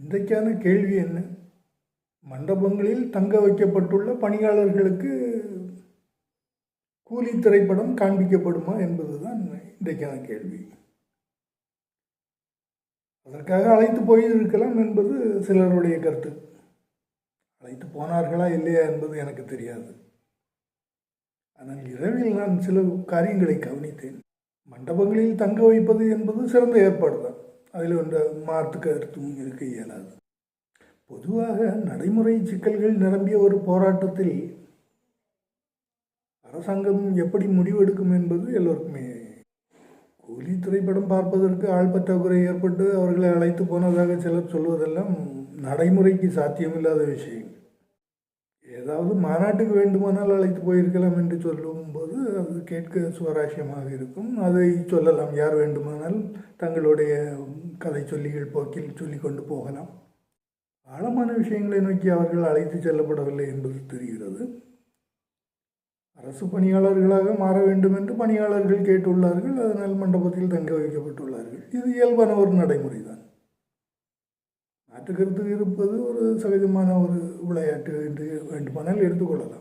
இன்றைக்கான கேள்வி என்ன? மண்டபங்களில் தங்க வைக்கப்பட்டுள்ள பணியாளர்களுக்கு கூலி திரைப்படம் காண்பிக்கப்படுமா என்பதுதான் இன்றைக்கான கேள்வி. அதற்காக அழைத்து போயிருக்கலாம் என்பது சிலருடைய கருத்து. அழைத்து போனார்களா இல்லையா என்பது எனக்கு தெரியாது. ஆனால் இரவில் நான் சில காரியங்களை கவனித்தேன். மண்டபங்களில் தங்க வைப்பது என்பது சிறந்த ஏற்பாடு தான் அதில் ஒன்ற மாற்று கருத்தும் இருக்க இயலாது. பொதுவாக நடைமுறை சிக்கல்கள் நிரம்பிய ஒரு போராட்டத்தில் அரசாங்கம் எப்படி முடிவெடுக்கும் என்பது எல்லோருக்குமே கூலி திரைப்படம் பார்ப்பதற்கு ஆள் பற்றாக்குறை ஏற்பட்டு அவர்களை அழைத்து போனதாக சிலர் சொல்வதெல்லாம் நடைமுறைக்கு சாத்தியமில்லாத விஷயம் ஏதாவது மாநாட்டுக்கு வேண்டுமானால் அழைத்து போயிருக்கலாம் என்று சொல்லும்போது அது கேட்க சுவாரஸ்யமாக இருக்கும். அதை சொல்லலாம். யார் வேண்டுமானால் தங்களுடைய கதை சொல்லிகள் போக்கில் சொல்லி கொண்டு போகலாம். ஆழமான விஷயங்களை நோக்கி அவர்கள் அழைத்து செல்லப்படவில்லை என்பது தெரிகிறது. அரசு பணியாளர்களாக மாற வேண்டும் என்று பணியாளர்கள் கேட்டுள்ளார்கள். அதனால் மண்டபத்தில் தங்க வைக்கப்பட்டுள்ளார்கள். இது இயல்பான ஒரு நடைமுறை தான் மாற்று இருப்பது ஒரு சகஜமான ஒரு விளையாட்டு என்று வேண்டுமானால் எடுத்துக்கொள்ளலாம்